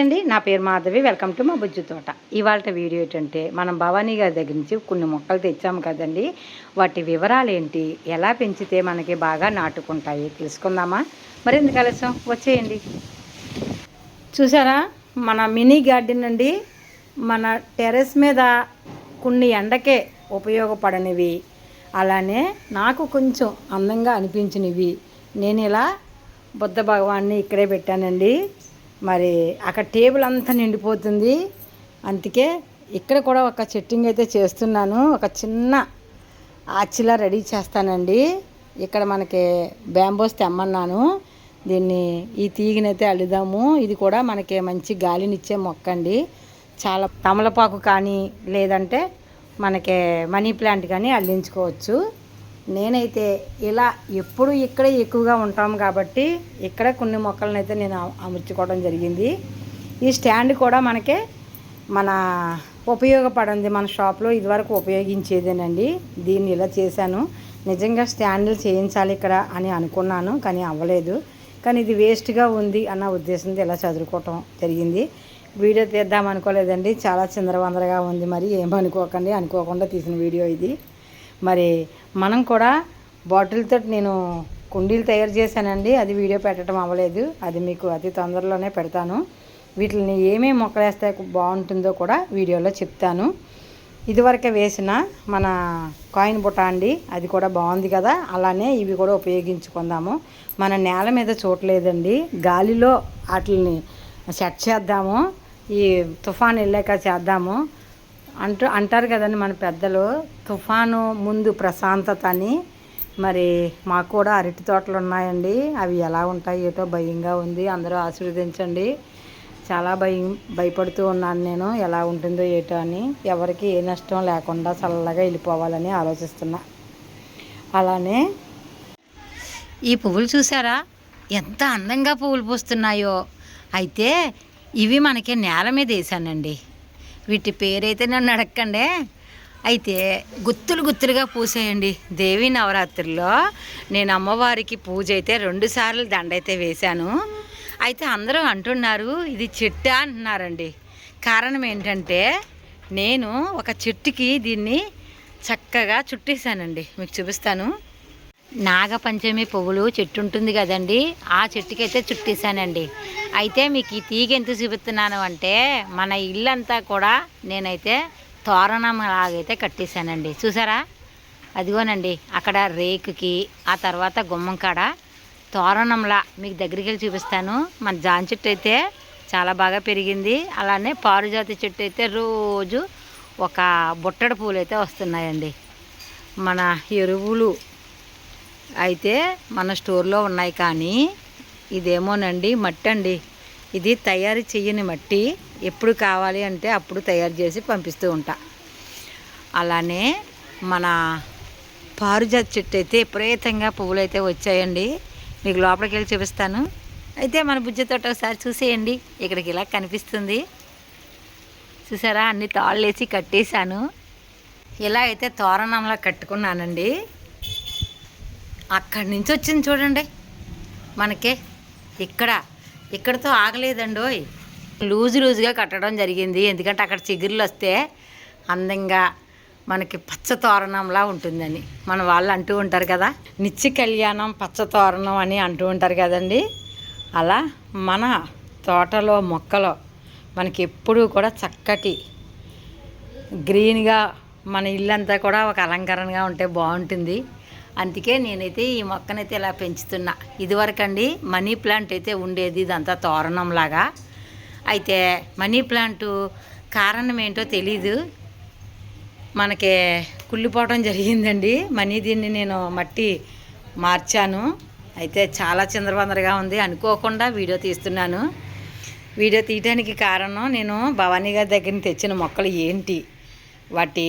అండి నా పేరు మాధవి. వెల్కమ్ టు మా బుజ్జు తోట. ఇవాళ వీడియో ఏంటంటే మనం భవానీ గారి దగ్గర నుంచి కొన్ని మొక్కలు తెచ్చాము కదండి. వాటి వివరాలు ఏంటి ఎలా పెంచితే మనకి బాగా నాటుకుంటాయి? తెలుసుకుందామా? మరెందుకు ఆలస్యం? వచ్చేయండి. చూసారా? మన మినీ గార్డెన్ అండి. మన టెర్రస్ మీద కొన్ని ఎండకే ఉపయోగపడనివి. అలానే నాకు కొంచెం అందంగా అనిపించినవి. నేను ఇలా బుద్ధ భగవాన్ని ఇక్కడే పెట్టానండి. మరి అక్కడ టేబుల్ అంతా నిండిపోతుంది. అందుకే ఇక్కడ కూడా ఒక చెట్టింగ్ అయితే చేస్తున్నాను. ఒక చిన్న ఆచిలా రెడీ చేస్తానండి. ఇక్కడ మనకి బ్యాంబోస్ తెమ్మన్నాను. దీన్ని ఈ తీగనైతే అల్లుదాము. ఇది కూడా మనకి మంచి గాలినిచ్చే మొక్క అండి చాలా తమలపాకు కానీ లేదంటే మనకి మనీ ప్లాంట్ కానీ అల్లించుకోవచ్చు. నేనైతే ఇలా ఎప్పుడు ఇక్కడే ఎక్కువగా ఉంటాం కాబట్టి ఇక్కడ కొన్ని మొక్కలను అయితే నేను అమర్చుకోవడం జరిగింది. ఈ స్టాండ్ కూడా మనకి మన ఉపయోగపడింది. మన షాప్లో ఇదివరకు ఉపయోగించేదేనండి. దీన్ని ఇలా చేశాను. నిజంగా స్టాండ్లు చేయించాలి ఇక్కడ అని అనుకున్నాను కానీ అవ్వలేదు. కానీ ఇది వేస్ట్గా ఉంది అన్న ఉద్దేశంతో ఇలా చదువుకోవటం జరిగింది. వీడియో తీద్దాం అనుకోలేదండి. చాలా చిందరవందరగా ఉంది. మరి ఏమనుకోకండి. అనుకోకుండా తీసిన వీడియో ఇది. మరి మనం కూడా బాటిల్తో నేను కుండీలు తయారు చేశానండి. అది వీడియో పెట్టడం అవ్వలేదు. అది మీకు అతి తొందరలోనే పెడతాను. వీటిని ఏమేమి మొక్కలేస్తే బాగుంటుందో కూడా వీడియోలో చెప్తాను. ఇదివరకే వేసిన మన కాయిన్ బుట్ట అండి అది కూడా బాగుంది కదా. అలానే ఇవి కూడా ఉపయోగించుకుందాము. మన నేల మీద చూడలేదండి. గాలిలో వాటిని సెట్ చేద్దాము. ఈ తుఫాన్ వెళ్ళాక చేద్దాము. అంటూ అంటారు కదండి మన పెద్దలు తుఫాను ముందు ప్రశాంతత అని. మరి మాకు కూడా అరటి తోటలు ఉన్నాయండి. అవి ఎలా ఉంటాయి ఏటో భయంగా ఉంది. అందరూ ఆశీర్వదించండి. చాలా భయం భయపడుతూ ఉన్నాను నేను. ఎలా ఉంటుందో ఏటో అని. ఎవరికి ఏ నష్టం లేకుండా చల్లగా వెళ్ళిపోవాలని ఆలోచిస్తున్నా. అలానే ఈ పువ్వులు చూసారా? ఎంత అందంగా పువ్వులు పూస్తున్నాయో. అయితే ఇవి మనకి నేల మీద వేసానండి వీటి పేరైతే నన్ను అడగండి అయితే గుత్తులు గుత్తులుగా పూసేయండి. దేవి నవరాత్రుల్లో నేను అమ్మవారికి పూజ అయితే రెండు సార్లు వేశాను. అయితే అందరూ అంటున్నారు ఇది చెట్టు అంటున్నారండి. కారణం ఏంటంటే నేను ఒక చెట్టుకి దీన్ని చక్కగా చుట్టేశానండి. మీకు చూపిస్తాను. నాగపంచమి పువ్వులు చెట్టు ఉంటుంది కదండి. ఆ చెట్టుకైతే చుట్టేశానండి. అయితే మీకు ఈ తీగ ఎంత చూపిస్తున్నాను అంటే మన ఇల్లంతా కూడా నేనైతే తోరణం లాగైతే కట్టేశానండి. చూసారా? అదిగోనండి అక్కడ రేకుకి ఆ తర్వాత గుమ్మం కాడ తోరణంలా మీకు దగ్గరికి వెళ్ళి చూపిస్తాను. మన జాన్ చెట్టు అయితే చాలా బాగా పెరిగింది. అలానే పారుజాతి చెట్టు అయితే రోజు ఒక బుట్టడ పూలు అయితే వస్తున్నాయండి. మన ఎరువులు అయితే మన స్టోర్లో ఉన్నాయి కానీ ఇదేమోనండి మట్టి అండి ఇది తయారు చేయని మట్టి. ఎప్పుడు కావాలి అంటే అప్పుడు తయారు చేసి పంపిస్తూ ఉంటా. అలానే మన పారుజాత చెట్టు అయితే విపరీతంగా పువ్వులు అయితే వచ్చాయండి. మీకు లోపలికి వెళ్ళి చూపిస్తాను. అయితే మన బుజ్జి తోట ఒకసారి చూసేయండి. ఇక్కడికి ఇలా కనిపిస్తుంది. చూసారా? అన్ని తాళ్ళు వేసి కట్టేశాను. ఇలా అయితే తోరణంలా కట్టుకున్నానండి. అక్కడి నుంచి వచ్చింది చూడండి. మనకే ఇక్కడ ఇక్కడతో ఆగలేదండోయ్. లూజు లూజుగా కట్టడం జరిగింది. ఎందుకంటే అక్కడ చిగురులు వస్తే అందంగా మనకి పచ్చ తోరణంలా ఉంటుందని. మన వాళ్ళు అంటూ ఉంటారు కదా నిత్య కళ్యాణం పచ్చ తోరణం అని అంటూ ఉంటారు కదండి. అలా మన తోటలో మొక్కలో మనకి ఎప్పుడూ కూడా చక్కటి గ్రీన్గా మన ఇల్లంతా కూడా ఒక అలంకరణగా ఉంటే బాగుంటుంది. అందుకే నేనైతే ఈ మొక్కనైతే ఇలా పెంచుతున్నా. ఇదివరకండి మనీ ప్లాంట్ అయితే ఉండేది ఇదంతా తోరణంలాగా. అయితే మనీ ప్లాంట్ కారణం ఏంటో తెలీదు. మనకి కుళ్ళిపోవడం జరిగిందండి. మనీ దీన్ని నేను మట్టి మార్చాను. అయితే చాలా చిందరబందరగా ఉంది. అనుకోకుండా వీడియో తీస్తున్నాను. వీడియో తీయడానికి కారణం నేను భవానీ గారి దగ్గర తెచ్చిన మొక్కలు ఏంటి? వాటి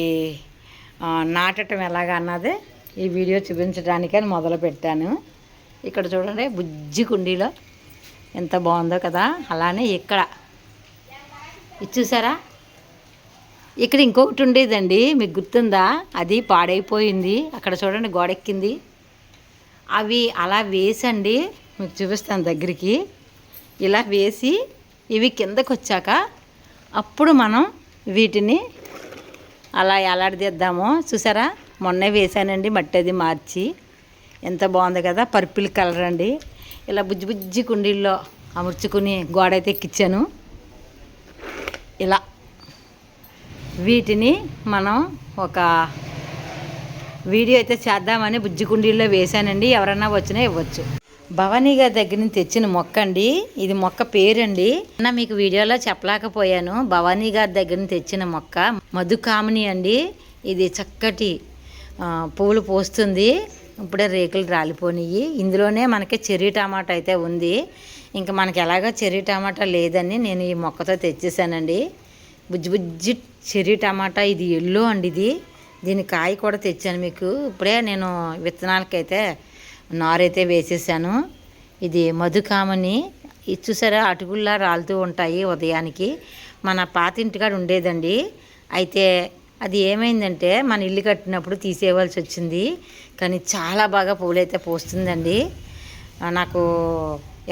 నాటటం ఎలాగా అన్నది ఈ వీడియో చూపించడానికని మొదలు పెట్టాను. ఇక్కడ చూడండి బుజ్జి కుండీలో ఎంత బాగుందో కదా. అలానే ఇక్కడ. ఇది చూసారా? ఇక్కడ ఇంకొకటి ఉండేదండి మీకు గుర్తుందా? అది పాడైపోయింది. అక్కడ చూడండి గోడెక్కింది. అవి అలా వేసండి మీకు చూపిస్తాను దగ్గరికి. ఇలా వేసి ఇవి కిందకు వచ్చాక అప్పుడు మనం వీటిని అలా ఎలాడదీద్దామో చూసారా? మొన్నే వేసానండి మట్టి అది మార్చి. ఎంత బాగుంది కదా పర్పుల్ కలర్ అండి. ఇలా బుజ్జి బుజ్జి కుండీల్లో అమర్చుకుని గోడ అయితే ఎక్కించాను ఇలా వీటిని మనం ఒక వీడియో అయితే చేద్దామని బుజ్జి కుండీల్లో వేశానండి. ఎవరన్నా వచ్చినా ఇవ్వచ్చు. భవానీ గారి దగ్గర నుంచి తెచ్చిన మొక్క అండి. ఇది మొక్క పేరండి. అన్న మీకు వీడియోలో చెప్పలేకపోయాను. భవానీ గారి దగ్గర నుంచి తెచ్చిన మొక్క మధుకామిని అండి. ఇది చక్కటి పువ్వులు పోస్తుంది. ఇప్పుడే రేకులు రాలిపోయినాయి ఇందులోనే మనకి చెర్రీ టమాటా అయితే ఉంది. ఇంకా మనకి ఎలాగో చెర్రీ టమాటా లేదని నేను ఈ మొక్కతో తెచ్చేసానండి. బుజ్జి బుజ్జి చెర్రీ టమాటా ఇది ఎల్లో అండి ఇది. దీని కాయ కూడా తెచ్చాను మీకు. ఇప్పుడే నేను విత్తనాలకైతే నారైతే వేసేసాను. ఇది మధుకామని. ఇది చూసారా అటుకుల్లా రాలుతూ ఉంటాయి ఉదయానికి. మన పాతింటికాడ ఉండేదండి. అయితే అది ఏమైందంటే మన ఇల్లు కట్టినప్పుడు తీసేయవలసి వచ్చింది. కానీ చాలా బాగా పూలైతే పోస్తుందండి. నాకు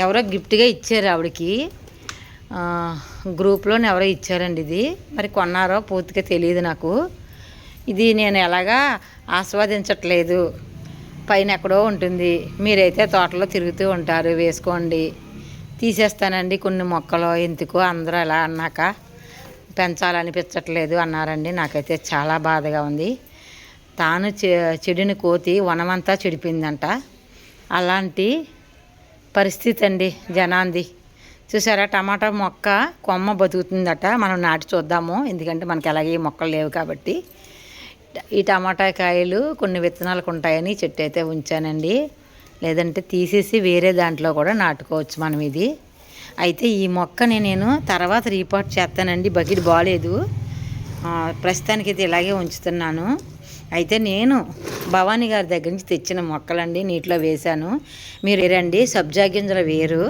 ఎవరో గిఫ్ట్గా ఇచ్చారు ఆవిడకి. గ్రూప్లోనే ఎవరో ఇచ్చారండి ఇది. మరి కొన్నారో పూర్తిగా తెలియదు నాకు. ఇది నేను ఎలాగా ఆస్వాదించట్లేదు. పైన ఎక్కడో ఉంటుంది. మీరైతే తోటలో తిరుగుతూ ఉంటారు వేసుకోండి. తీసేస్తానండి కొన్ని మొక్కలు ఎందుకు అందరూ ఎలా అన్నాక. పెంచాలనిపించట్లేదు అన్నారండి. నాకైతే చాలా బాధగా ఉంది. తాను చె చెడిని కోతి వనమంతా చెడిపోయిందంట. అలాంటి పరిస్థితి అండి జనాంది. చూసారా టమాటా మొక్క కొమ్మ బతుకుతుందట. మనం నాటి చూద్దాము. ఎందుకంటే మనకి అలాగే ఈ మొక్కలు లేవు కాబట్టి. ఈ టమాటా కాయలు కొన్ని విత్తనాలకు ఉంటాయని చెట్టు అయితే ఉంచానండి. లేదంటే తీసేసి వేరే దాంట్లో కూడా నాటుకోవచ్చు మనం ఇది. అయితే ఈ మొక్కని నేను తర్వాత రీపాట్ చేస్తానండి. బకెట్ బాగాలేదు ప్రస్తుతానికి అయితే ఇలాగే ఉంచుతున్నాను. అయితే నేను భవానీ గారి దగ్గర నుంచి తెచ్చిన మొక్కలండి నీటిలో వేశాను. మీరు రండి సబ్జా గింజల వేరు.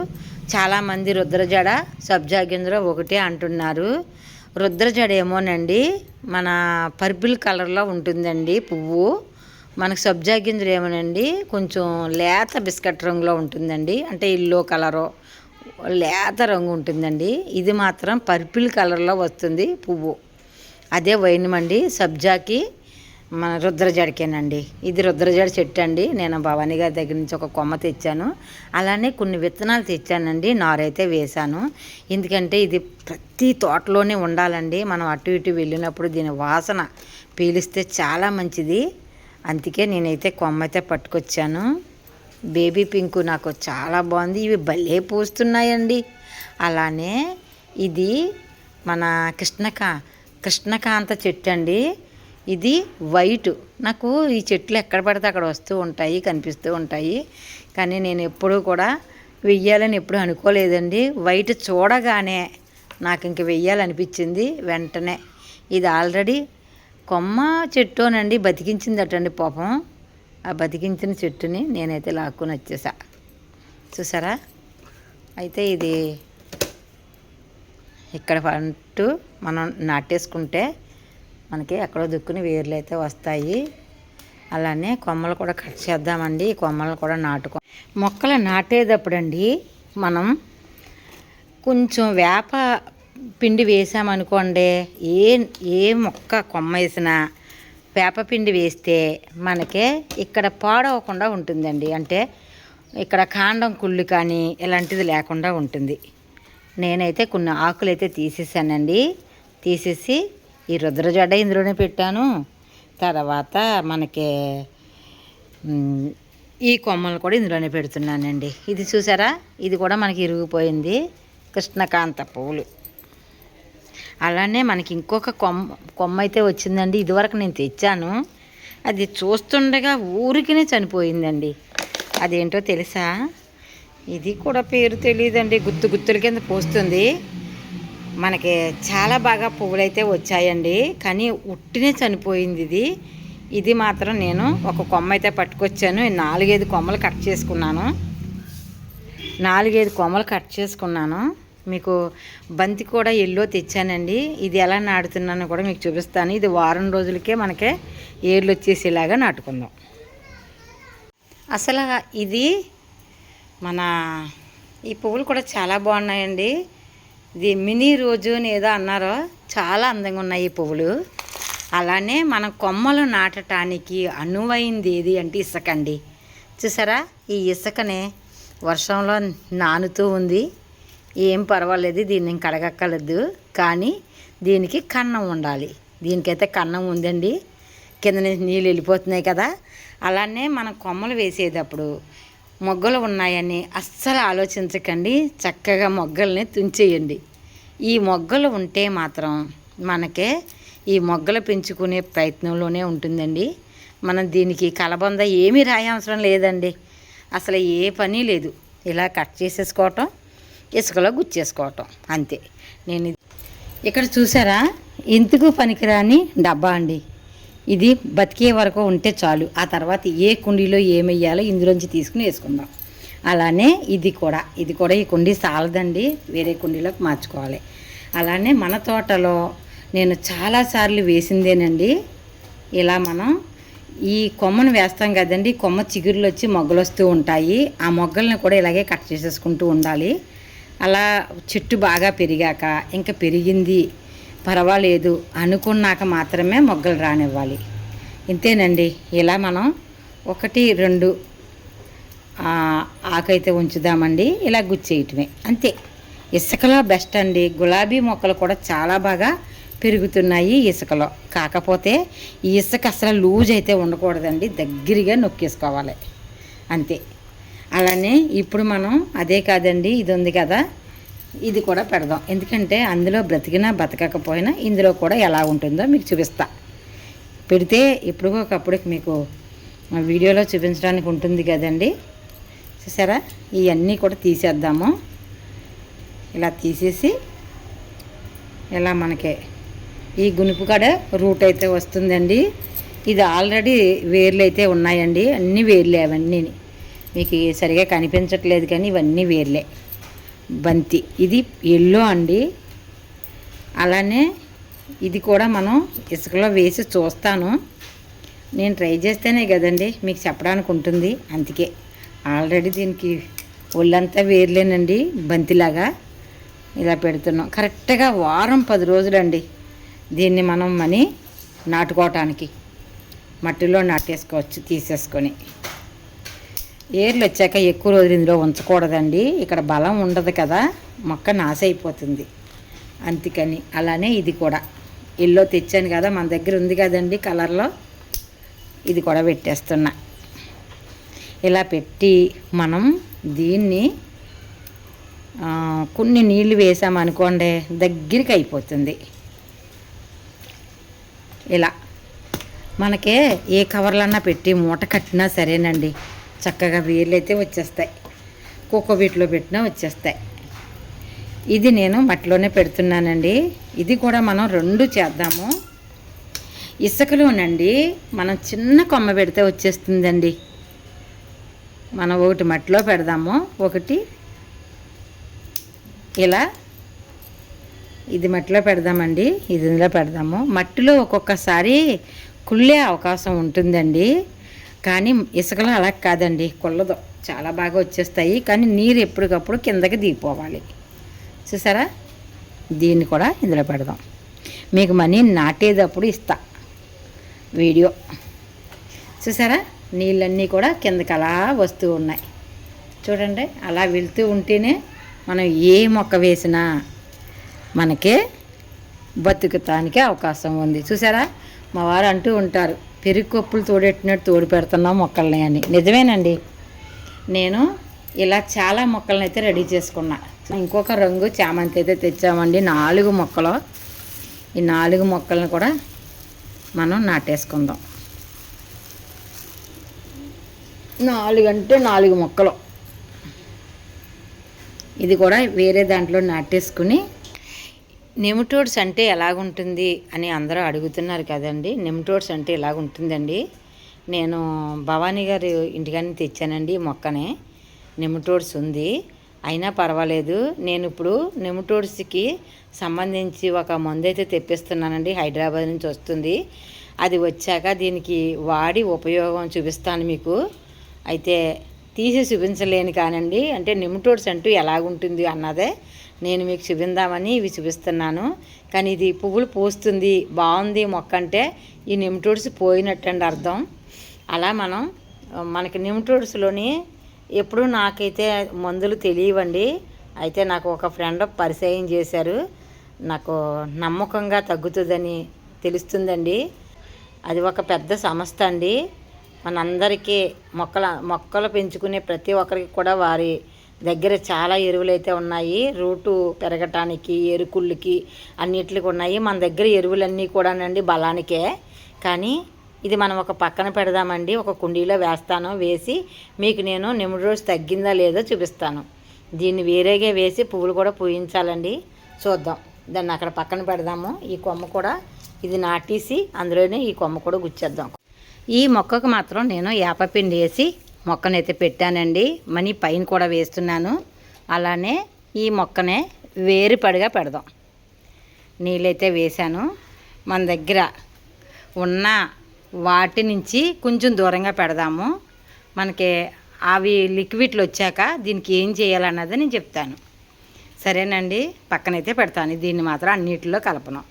చాలామంది రుద్రజడ సబ్జా గింజలు ఒకటే అంటున్నారు. రుద్రజడ ఏమోనండి మన పర్పుల్ కలర్లో ఉంటుందండి పువ్వు. మనకు సబ్జా గింజలు ఏమోనండి కొంచెం లేత బిస్కెట్ రంగులో ఉంటుందండి. అంటే ఇల్లో కలరు. లేత రంగు ఉంటుందండి. ఇది మాత్రం పర్పుల్ కలర్లో వస్తుంది పువ్వు. అదే వైనమండి సబ్జాకి మన రుద్రజడికేనండి. ఇది రుద్రజడ చెట్టు అండి. నేను భవానీ గారి దగ్గర నుంచి ఒక కొమ్మ తెచ్చాను. అలానే కొన్ని విత్తనాలు తెచ్చానండి. నారైతే వేశాను. ఎందుకంటే ఇది ప్రతి తోటలోనే ఉండాలండి. మనం అటు ఇటు వెళ్ళినప్పుడు దీని వాసన పీలిస్తే చాలా మంచిది. అందుకే నేనైతే కొమ్మ అయితే పట్టుకొచ్చాను. బేబీ పింక్ నాకు చాలా బాగుంది. ఇవి భలే పూస్తున్నాయండి. అలానే ఇది మన కృష్ణకా కృష్ణకాంత చెట్టు అండి ఇది వైట్. నాకు ఈ చెట్లు ఎక్కడ పడితే అక్కడ వస్తూ ఉంటాయి కనిపిస్తూ ఉంటాయి. కానీ నేను ఎప్పుడూ కూడా వెయ్యాలని ఎప్పుడు అనుకోలేదండి. వైట్ చూడగానే నాకు ఇంక వెయ్యాలనిపించింది వెంటనే. ఇది ఆల్రెడీ కొమ్మ చెట్టునండి బతికించిందటండి పాపం. ఆ బతికించిన చెట్టుని నేనైతే లాక్కుని వచ్చేసా. చూసారా? అయితే ఇది ఇక్కడ పంటు మనం నాటేసుకుంటే మనకి ఎక్కడో దుక్కుని వేర్లు అయితే వస్తాయి. అలానే కొమ్మలు కూడా కట్ చేద్దామండి. ఈ కొమ్మలు కూడా నాటుకో మొక్కలు నాటేటప్పుడండి మనం కొంచెం వేప పిండి వేసామనుకోండి ఏ ఏ మొక్క కొమ్మ వేసినా వేపపిండి వేస్తే మనకే ఇక్కడ పాడవకుండా ఉంటుందండి. అంటే ఇక్కడ కాండం కుళ్ళు కానీ ఇలాంటిది లేకుండా ఉంటుంది. నేనైతే కొన్ని ఆకులు అయితే తీసేసానండి. తీసేసి ఈ రుద్రజడ ఇందులోనే పెట్టాను. తర్వాత మనకి ఈ కొమ్మలు కూడా ఇందులోనే పెడుతున్నానండి. ఇది చూసారా? ఇది కూడా మనకి ఇరిగిపోయింది. కృష్ణకాంత పువ్వులు అలానే మనకి ఇంకొక కొమ్మ కొమ్మ అయితే వచ్చిందండి. ఇదివరకు నేను తెచ్చాను. అది చూస్తుండగా ఊరికినే చనిపోయిందండి. అదేంటో తెలుసా? ఇది కూడా పేరు తెలియదండి గుత్తు గుత్తుల కింద పోస్తుంది. మనకి చాలా బాగా పువ్వులు అయితే వచ్చాయండి. కానీ ఉట్టినే చనిపోయింది ఇది. ఇది మాత్రం నేను ఒక కొమ్మ అయితే పట్టుకొచ్చాను నాలుగైదు కొమ్మలు కట్ చేసుకున్నాను. నాలుగైదు కొమ్మలు కట్ చేసుకున్నాను. మీకు బంతి కూడా ఎల్లో తెచ్చానండి. ఇది ఎలా నాటుతున్నానో కూడా మీకు చూపిస్తాను. ఇది వారం రోజులకే మనకే ఏర్లు వచ్చేసేలాగా నాటుకుందాం. అసలు ఇది మన ఈ పువ్వులు కూడా చాలా బాగున్నాయండి. ఇది మినీ రోజు అని ఏదో అన్నారో చాలా అందంగా ఉన్నాయి ఈ పువ్వులు. అలానే మనం కొమ్మలు నాటటానికి అనువైంది ఏది అంటే ఇసుకండి చూసారా? ఈ ఇసుకనే వర్షంలో నానుతూ ఉంది. ఏం పర్వాలేదు దీన్ని కడగక్కర్లేదు. కానీ దీనికి కన్నం ఉండాలి. దీనికైతే కన్నం ఉందండి. కింద నుంచి నీళ్ళు వెళ్ళిపోతున్నాయి కదా. అలానే మనం కొమ్మలు వేసేటప్పుడు మొగ్గలు ఉన్నాయని అస్సలు ఆలోచించకండి. చక్కగా మొగ్గల్ని తుంచేయండి. ఈ మొగ్గలు ఉంటే మాత్రం మనకే ఈ మొగ్గలు పెంచుకునే ప్రయత్నంలోనే ఉంటుందండి. మనం దీనికి కలబంద ఏమీ రాయవసరం లేదండి. అసలు ఏ పని లేదు. ఇలా కట్ చేసేసుకోవటం ఇసుకలో గుచ్చేసుకోవటం అంతే. నేను ఇక్కడ చూసారా? ఎందుకు పనికిరాని డబ్బా అండి. ఇది బతికే వరకు ఉంటే చాలు. ఆ తర్వాత ఏ కుండీలో ఏమయ్యాలో ఇందులోంచి తీసుకుని వేసుకుందాం. అలానే ఇది కూడా. ఇది కూడా ఈ కుండీ చాలదండి వేరే కుండీలోకి మార్చుకోవాలి. అలానే మన తోటలో నేను చాలాసార్లు వేసిందేనండి. ఇలా మనం ఈ కొమ్మను వేస్తాం కదండి. కొమ్మ చిగురులు వచ్చి మొగ్గలు వస్తూ ఉంటాయి. ఆ మొగ్గల్ని కూడా ఇలాగే కట్ చేసేసుకుంటూ ఉండాలి. అలా చెట్టు బాగా పెరిగాక ఇంకా పెరిగింది. పర్వాలేదు. అనుకున్నాక మాత్రమే మొగ్గలు రానివ్వాలి. ఇంతేనండి. ఇలా మనం ఒకటి రెండు ఆకైతే ఉంచుదామండి. ఇలా గుచ్చేయటమే. అంతే. ఇసుకలో బెస్ట్ అండి. గులాబీ మొక్కలు కూడా చాలా బాగా పెరుగుతున్నాయి ఇసుకలో. కాకపోతే ఈ ఇసుక అసలు లూజ్ అయితే ఉండకూడదండి. దగ్గరగా నొక్కేసుకోవాలి. అంతే. అలానే ఇప్పుడు మనం అదే కాదండి ఇది ఉంది కదా ఇది కూడా పెడదాం. ఎందుకంటే అందులో బ్రతికినా బతకకపోయినా ఇందులో కూడా ఎలా ఉంటుందో మీకు చూపిస్తా. పెడితే ఇప్పుడు ఒకప్పుడు మీకు ఆ వీడియోలో చూపించడానికి ఉంటుంది కదండి. చూసారా? ఇవన్నీ కూడా తీసేద్దాము. ఇలా తీసేసి ఇలా మనకి ఈ గునుపు కాడ రూట్ అయితే వస్తుందండి. ఇది ఆల్రెడీ వేర్లు అయితే ఉన్నాయండి అన్నీ వేర్లే అవన్నీ మీకు సరిగా కనిపించట్లేదు కానీ ఇవన్నీ వేర్లే. బంతి. ఇది ఎల్లో అండి. అలానే ఇది కూడా మనం ఇసుకలో వేసి చూస్తాను. నేను ట్రై చేస్తేనే కదండి మీకు చెప్పడానికి ఉంటుంది. అందుకే ఆల్రెడీ దీనికి ఒళ్ళంతా వేర్లేనండి బంతిలాగా ఇలా పెడుతున్నాం. కరెక్ట్గా వారం పది రోజులండి దీన్ని మనం మనీ నాటుకోవటానికి. మట్టిలో నాటేసుకోవచ్చు తీసేసుకొని. ఏర్లు వచ్చాక ఎక్కువ రోజులు ఇందులో ఉంచకూడదండి. ఇక్కడ బలం ఉండదు కదా. మొక్క నాశ అయిపోతుంది అందుకని అలానే ఇది కూడా. ఎల్లో తెచ్చాను కదా మన దగ్గర ఉంది కదండి కలర్లో. ఇది కూడా పెట్టేస్తున్నా. ఇలా పెట్టి మనం దీన్ని కొన్ని నీళ్ళు వేసామనుకోండి దగ్గరికి అయిపోతుంది. ఇలా. మనకే ఏ కవర్లన్నా పెట్టి మూట కట్టినా సరేనండి. చక్కగా వేర్లు అయితే వచ్చేస్తాయి. కుక్క వీటిలో పెట్టినా వచ్చేస్తాయి. ఇది నేను మట్టిలోనే పెడుతున్నానండి. ఇది కూడా మనం రెండు చేద్దాము. ఇసుకలోనండి మనం చిన్న కొమ్మ పెడితే వచ్చేస్తుందండి. మనం ఒకటి మట్టిలో పెడదాము. ఒకటి ఇలా ఇది మట్టిలో పెడదామండి. ఇది ఇందులో పెడదాము. మట్టిలో ఒక్కొక్కసారి కుళ్ళే అవకాశం ఉంటుందండి. కానీ ఇసుకలో అలా కాదండి కుళ్ళదు చాలా బాగా వచ్చేస్తాయి. కానీ నీరు ఎప్పటికప్పుడు కిందకి దిగిపోవాలి. చూసారా? దీన్ని కూడా ఇందులో పెడదాం. మీకు మనీ నాటేటప్పుడు ఇస్తా. వీడియో. చూసారా? నీళ్ళన్నీ కూడా కిందకి అలా వస్తూ ఉన్నాయి. చూడండి అలా వెళ్తూ ఉంటేనే మనం ఏ మొక్క వేసినా మనకే బతుకుతానికి అవకాశం ఉంది. చూసారా? మా వారు అంటూ ఉంటారు పెరుగు కొప్పులు తోడెట్టినట్టు తోడు పెడుతున్నాం మొక్కల్ని అని. నిజమేనండి. నేను ఇలా చాలా మొక్కలను అయితే రెడీ చేసుకున్నా. ఇంకొక రంగు చామంతి అయితే తెచ్చామండి. నాలుగు మొక్కలు. ఈ నాలుగు మొక్కలను కూడా మనం నాటేసుకుందాం. నాలుగు అంటే నాలుగు మొక్కలు. ఇది కూడా వేరే దాంట్లో నాటేసుకుని నెమిటోడ్స్ అంటే ఎలాగుంటుంది అని అందరూ అడుగుతున్నారు కదండి. నెమిటోడ్స్ అంటే ఎలాగుంటుందండి? నేను భవానీ గారు ఇంటికాని తెచ్చానండి ఈ మొక్కని. ఉంది. అయినా పర్వాలేదు. నేను ఇప్పుడు నెమిటోడ్స్కి సంబంధించి ఒక మందు అయితే తెప్పిస్తున్నానండి. హైదరాబాద్ నుంచి వస్తుంది. అది వచ్చాక దీనికి వాడి ఉపయోగం చూపిస్తాను మీకు. అయితే తీసి చూపించలేను కానండి. అంటే నిమిటోడ్స్ అంటూ ఎలాగుంటుంది అన్నదే నేను మీకు చూపిందామని ఇవి చూపిస్తున్నాను. కానీ ఇది పువ్వులు పూస్తుంది. బాగుంది మొక్క అంటే. ఈ నిమ్టోడ్స్ పోయినట్టండి అర్థం. అలా మనం మనకి నిమ్టోడ్స్లోని ఎప్పుడు నాకైతే మందులు తెలియవండి. అయితే నాకు ఒక ఫ్రెండ్ పరిచయం చేశారు. నాకు నమ్మకంగా తగ్గుతుందని తెలుస్తుందండి. అది ఒక పెద్ద సంస్థ అండి. మనందరికీ మొక్కల మొక్కలు పెంచుకునే ప్రతి ఒక్కరికి కూడా వారి దగ్గర చాలా ఎరువులు అయితే ఉన్నాయి. రూటు పెరగటానికి ఎరుకుళ్ళకి అన్నిటికి ఉన్నాయి. మన దగ్గర ఎరువులన్నీ కూడానండి బలానికే. కానీ ఇది మనం ఒక పక్కన పెడదామండి. ఒక కుండీలో వేస్తాను. వేసి మీకు నేను నిమిడి రోజు తగ్గిందా లేదో చూపిస్తాను. దీన్ని వేరేగా వేసి పువ్వులు కూడా పూయించాలండి. చూద్దాం. దాన్ని అక్కడ పక్కన పెడదాము. ఈ కొమ్మ కూడా ఇది నాటేసి అందులోనే ఈ కొమ్మ కూడా గుచ్చేద్దాం. ఈ మొక్కకు మాత్రం నేను యాపపిండి వేసి మొక్కనైతే పెట్టానండి. మనీ పైన కూడా వేస్తున్నాను. అలానే ఈ మొక్కనే వేరుపడిగా పెడదాం. నీళ్ళైతే వేశాను. మన దగ్గర ఉన్న వాటి నుంచి కొంచెం దూరంగా పెడదాము. మనకి అవి లిక్విడ్లు వచ్చాక దీనికి ఏం చేయాలన్నది నేను చెప్తాను. సరేనండి పక్కనైతే పెడతాను. దీన్ని మాత్రం అన్నిటిలో కలపను.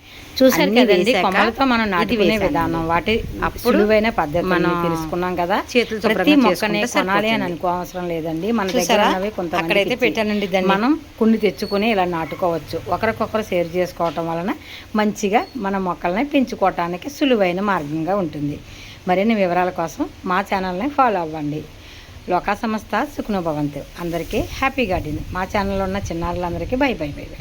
చూసారు అన్నీ కదండి కొమ్మలతో మనం నాటుకునే. విధానం. వాటి అప్పుడు పద్ధతి మనం తెలుసుకున్నాం కదా. చేతులు ప్రతి మొక్కని కొనాలి అని. అనుకో అవసరం లేదండి. మన దగ్గర కొంతమందికి అక్కడైతే పెట్టానండి దాన్ని. మనం కుండి తెచ్చుకుని ఇలా నాటుకోవచ్చు. ఒకరికొకరు షేర్ చేసుకోవటం వలన మంచిగా మన మొక్కల్ని పెంచుకోవటానికి సులువైన మార్గంగా ఉంటుంది. మరిన్ని వివరాల కోసం మా ఛానల్ని ఫాలో అవ్వండి. లోకా సంస్థ సుఖనోభవంతు అందరికీ హ్యాపీ గార్డెన్. మా ఛానల్లో ఉన్న చిన్నారులందరికీ బై బై బై బై.